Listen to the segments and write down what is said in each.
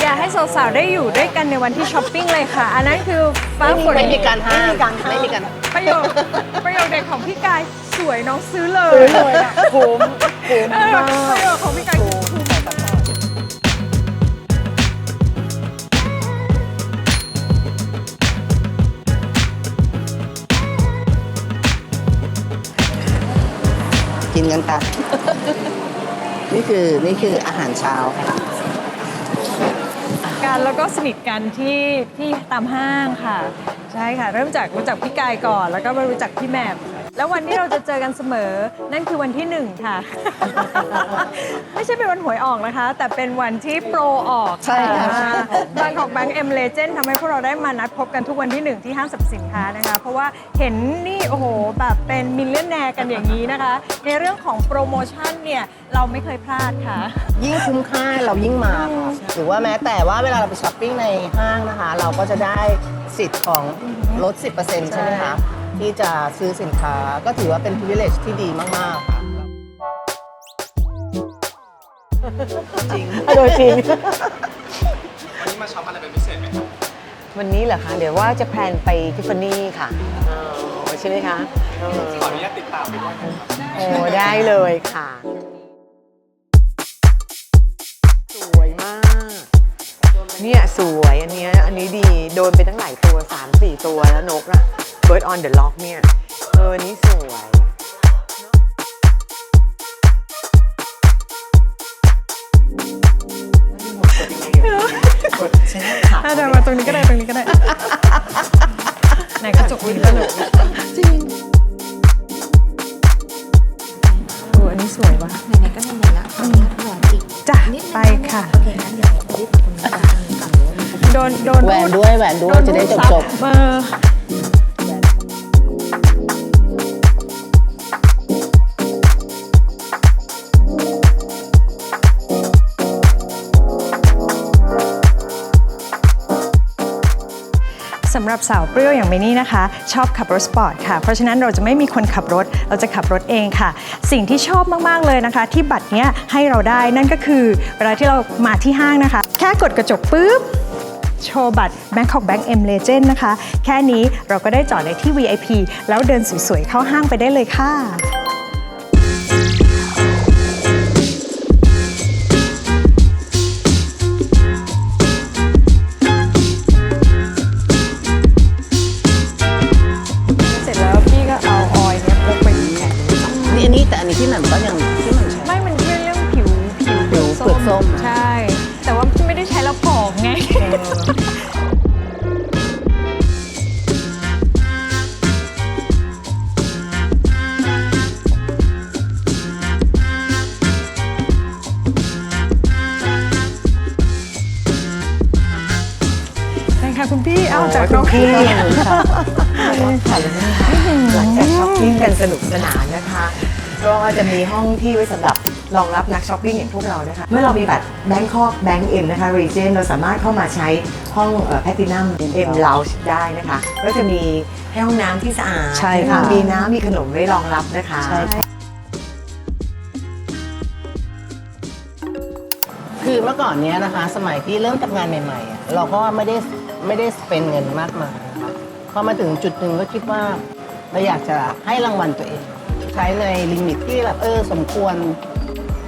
อย่าให้สาวๆได้อยู่ด้วยกันในวันที่ช้อปปิ้งเลยค่ะ อันนั้นคือฟ้าฝนไม่มีการห้ามไม่มีการห้ามไม่มีการประโยคประโยคเด็ดของพี่กายสวยน้องซื้อเลยซื้อเลยอะคุ้มคุ้มเออมากประโยคของพี่กายคือคุ้มกินกันค่ะ นี่คือนี่คืออาหารเช้าค่ะ กันแล้วก็สนิทกันที่ที่ตามห้างค่ะ ใช่ค่ะ เริ่มจากรู้จักพี่กายก่อน แล้วก็มารู้จักพี่แหม่ม แล้ววันที่เราจะเจอกันเสมอ นั่นคือวันที่หนึ่งค่ะ ไม่ใช่เป็นวันหวยออกนะคะ แต่เป็นวันที่โปรออกใช่ครับบางของแบงก์เอ็มเลเจนทำให้พวกเราได้มานัดพบกันทุกวันที่หนึ่งที่ห้างสรรพสินค้านะคะ เพราะว่าเห็นนี่โอ้โหแบบเป็นมิลเลนแนร์กันอย่างนี้นะคะ ในเรื่องของโปรโมชั่นเนี่ยเราไม่เคยพลาดค่ะ ยิ่งคุ้มค่าเรายิ่งมาค่ะหรือว่าแม้แต่ว่าเวลาเราไปช้อปปิ้งในห้างนะคะ เราก็จะได้สิทธิ์ของลด 10%ใช่ไหมคะ ที่จะซื้อสินค้าก็ถือว่าเป็น privilege ที่ดีมาก ๆ ค่ะ จริงโดยจริง วันนี้มาช็อปอะไรเป็นพิเศษไหมครับวันนี้เหรอคะ เดี๋ยวว่าจะแพลนไปทิฟฟานี่ค่ะเออใช่ไหมคะเออขออนุญาตติดตามไปด้วยนะครับ โอ้ได้เลยค่ะ เนี่ยสวยอันเนี้ยอันนี้ดีโดนไปตั้งหลายตัว 3 4 ตัวแล้วนกอะ Bird on the Lock เนี่ย เออ นี่สวยถ้าเดินมาตรงนี้ก็ได้ตรงนี้ก็ได้ ไหนกระจกวินก็หนูจริงโอ้อันนี้สวยว่ะ ไหนๆก็ไหนๆละ จ้ะนิดนึงไปค่ะ โอเคงั้นเดี๋ยวรีบตรงนี้ก่อนตรงนี้ก่อนเลยนะคะ โดนโดนแหวนด้วยแหวนด้วยจะได้จบจบ เออ สำหรับสาวเปรี้ยวอย่างเมนี่นะคะ ชอบขับรถสปอร์ตค่ะ เพราะฉะนั้นเราจะไม่มีคนขับรถ เราจะขับรถเองค่ะ สิ่งที่ชอบมาก ๆ เลยนะคะ ที่บัตรเนี้ยให้เราได้นั่นก็คือ เวลาที่เรามาที่ห้างนะคะ แค่กดกระจกปุ๊บโชว์บัตร Bangkok Bank M Legend นะคะ แค่นี้เราก็ได้จอดในที่ VIP แล้วเดินสวยๆเข้าห้างไปได้เลยค่ะ ม่มก็ยังที่แหม่มใช้ ไม่มันช่วยเรื่องผิวผิวผิวเปลือกส้ม ใช่ แต่ว่าไม่ได้ใช้แล้วผอมไงใช่ค่ะคุณพี่เอาจากน้องพี่หลังจากช้อปปิ้งกันสนุกสนานนะคะ ก็จะมีห้องที่ไว้สำหรับรองรับนักช้อปปิ้งอย่างพวกเรานะคะ เมื่อเรามีบัตร Bangkok Bank M นะคะ Region เราสามารถเข้ามาใช้ห้องแพ t ตินัม M Lounge ได้นะคะ ก็จะมีให้ห้องน้ำที่สะอาดใช่ค่ะ มีน้ำมีขนมไว้รองรับนะคะใช่ค่ะ คือเมื่อก่อนเนี้ยนะคะ สมัยที่เริ่มทำงานใหม่ๆอะเราก็ไม่ได้ไม่ได้สเปนเงินมากมายนะคะพอมาถึงจุดหนึ่งก็คิดว่าเราอยากจะให้รางวัลตัวเอง ใช้ในลิมิตที่แบบเออสมควร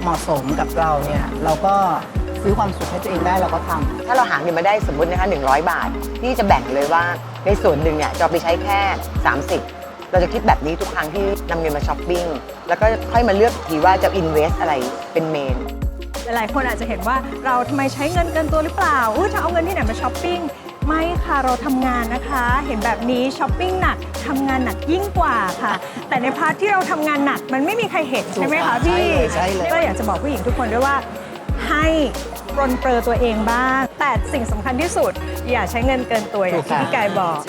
เหมาะสมกับเราเนี่ยเราก็ซื้อความสุขให้ตัวเองได้เราก็ทำถ้าเราหาเงินมาได้สมมตินะคะ100 บาทพี่จะแบ่งเลยว่าในส่วนหนึ่งเนี่ยจะเอาไปใช้แค่ 30 เราจะคิดแบบนี้ทุกครั้งที่นำเงินมาช้อปปิ้ง แล้วก็ค่อยมาเลือกอีกทีว่าจะอินเวสอะไรเป็นเมน หลายๆคนอาจจะเห็นว่าเราทำไมใช้เงินเกินตัวหรือเปล่าอุ้ยจะเอาเงินที่ไหนมาช้อปปิ้ง ไม่ค่ะเราทำงานนะคะ เห็นแบบนี้ช้อปปิ้งหนักทำงานหนักยิ่งกว่าค่ะ แต่ในพาร์ทที่เราทำงานหนักมันไม่มีใครเห็นใช่ไหมคะพี่ใช่เลยใช่เลยก็อยากจะบอกผู้หญิงทุกคนด้วยว่าให้ปรนเปรอตัวเองบ้าง แต่สิ่งสำคัญที่สุด อย่าใช้เงินเกินตัวอย่างที่พี่กายบอก